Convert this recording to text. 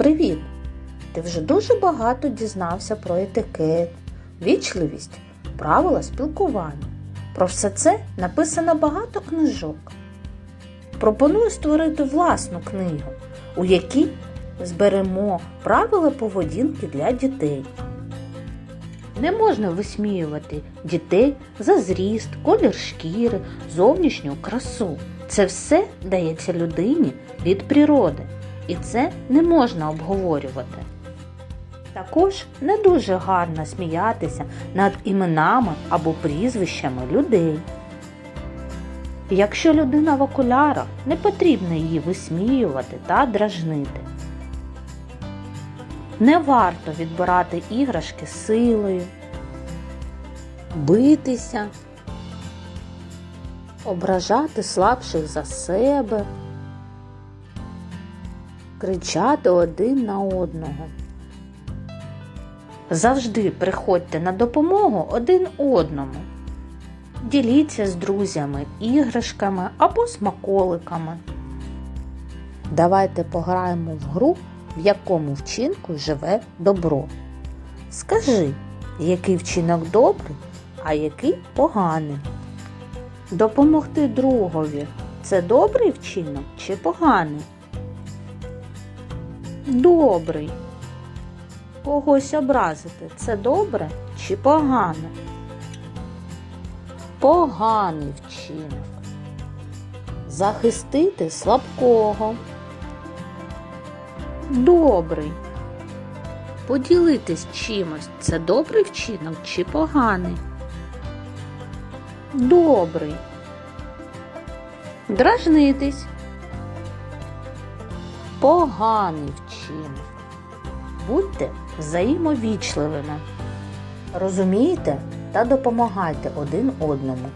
Привіт! Ти вже дуже багато дізнався про етикет, вічливість, правила спілкування. Про все це написано багато книжок. Пропоную створити власну книгу, у якій зберемо правила поведінки для дітей. Не можна висміювати дітей за зріст, колір шкіри, зовнішню красу. Це все дається людині від природи, і це не можна обговорювати. Також не дуже гарно сміятися над іменами або прізвищами людей. Якщо людина в окулярах, не потрібно її висміювати та дражнити. Не варто відбирати іграшки силою, битися, ображати слабших за себе, кричати один на одного. Завжди приходьте на допомогу один одному. Діліться з друзями іграшками або смаколиками. Давайте пограємо в гру, в якому вчинку живе добро. Скажи, який вчинок добрий, а який поганий. Допомогти другові це добрий вчинок чи поганий? Добрий. Когось образити це добре чи погано? Поганий вчинок. Захистити слабкого. Добрий. Поділитись чимось це добрий вчинок чи поганий? Добрий. Дражнитись. Поганий вчинок. Будьте взаємовічливими. розумійте та допомагайте один одному.